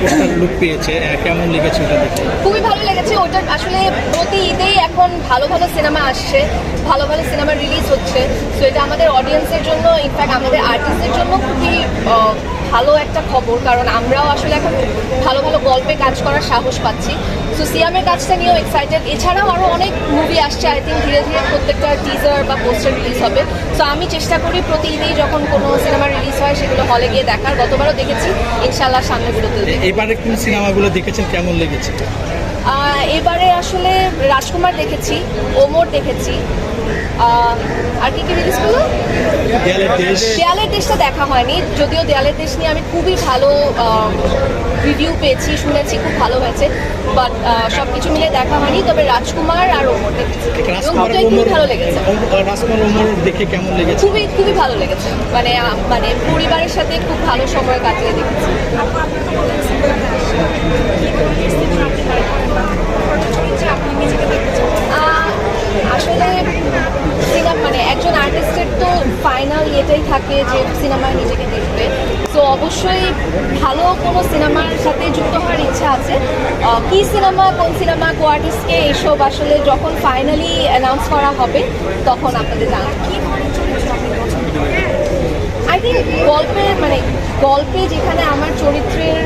Poster look পেয়েছে। কেমন লেগেছে ওটা দেখে? খুবই ভালো লেগেছে। ওটা আসলে প্রতি ঈদেই এখন ভালো ভালো সিনেমা আসছে। ভালো ভালো সিনেমা রিলিজ হচ্ছে। তো এটা আমাদের অডিয়েন্সের জন্য ইনফ্যাক্ট আমাদের আর্টিস্টদের জন্য খুবই ভালো একটা খবর কারণ আমরাও আসলে এখন ভালো ভালো গল্পে কাজ করার সাহস পাচ্ছি। সো সিয়ামের কাজটা নিয়েও এক্সাইটেড এছাড়াও আরও অনেক মুভি আসছে আই থিঙ্ক ধীরে ধীরে প্রত্যেকটা টিজার বা পোস্টার রিলিজ হবে। সো আমি চেষ্টা করি প্রতিদিনই যখন কোনো সিনেমা রিলিজ হয় সেগুলো হলে গিয়ে দেখার। গতবারও দেখেছি ইনশাল্লাহ সামনেগুলোতে এ- এবারে কোন সিনেমাগুলো দেখেছেন? কেমন লেগেছে? এবারে আসলে রাজকুমার দেখেছি ওমর দেখেছি আর কি কি রিলিজ করল দেয়ালের দেশটা দেখা হয়নি যদিও দেয়ালের দেশ নিয়ে আমি খুবই ভালো রিভিউ পেয়েছি শুনেছি খুব ভালো হয়েছে বাট সব কিছু মিলে দেখা হয়নি তবে রাজকুমার আর ওমর দেখেছি। খুবই ভালো লেগেছে। রাজকুমার ওমর দেখে কেমন লেগেছে? খুবই খুবই ভালো লেগেছে। মানে মানে পরিবারের সাথে খুব ভালো সময় কাটিয়ে দেখেছি আহ, আসলে সিনেমা মানে একজন আর্টিস্টের তো ফাইনাল ইয়েটাই থাকে যে সিনেমায় নিজেকে দেখবে। তো অবশ্যই ভালো কোনো সিনেমার সাথে যুক্ত হওয়ার ইচ্ছা আছে। কি সিনেমা কোন সিনেমা কো আর্টিস্টকে এইসব আসলে যখন ফাইনালি অ্যানাউন্স করা হবে তখন আপনাদের জানাব। আই থিঙ্ক গল্পের মানে গল্পে যেখানে আমার চরিত্রের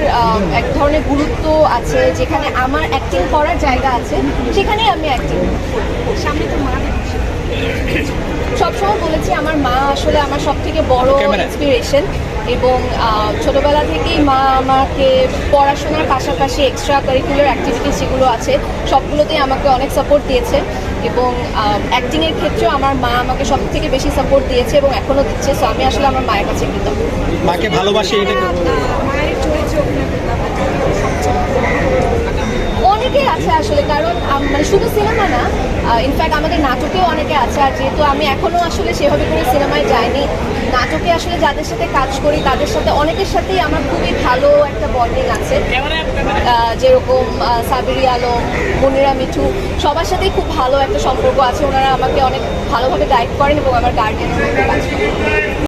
এক ধরনের গুরুত্ব আছে যেখানে আমার অ্যাক্টিং করার জায়গা আছে সেখানেই আমি অ্যাক্টিং সামনে তো সবসময় বলেছি আমার মা আসলে আমার সব থেকে বড়। ইন্সপিরেশন এবং আহ, ছোটবেলা থেকেই মা আমাকে পড়াশোনার পাশাপাশি এক্সট্রা কারিকুলার অ্যাক্টিভিটিস যেগুলো আছে সবগুলোতেই আমাকে অনেক সাপোর্ট দিয়েছে এবং অ্যাক্টিংয়ের ক্ষেত্রেও আমার মা আমাকে সব থেকে বেশি সাপোর্ট দিয়েছে এবং এখনও দিচ্ছে সো আমি আসলে আমার মায়ের কাছে কৃতজ্ঞ। মাকে ভালোবাসে এটা অনেকেই আছে আসলে কারণ মানে শুধু সিনেমা না ইনফ্যাক্ট আমাদের নাটকেও অনেকে আছে আর যেহেতু আমি এখনও আসলে সেভাবে কোনো সিনেমায় যাইনি নাটকে আসলে যাদের সাথে কাজ করি তাদের সাথে অনেকের সাথেই আমার খুবই ভালো একটা বন্ডিং আছে। যেরকম আহ, সাবিরি আলম মনিরা মিঠু সবার সাথেই খুব ভালো একটা সম্পর্ক আছে। ওনারা আমাকে অনেক ভালোভাবে গাইড করেন এবং আমার গার্ডিয়ানের মতো কাজ করেন।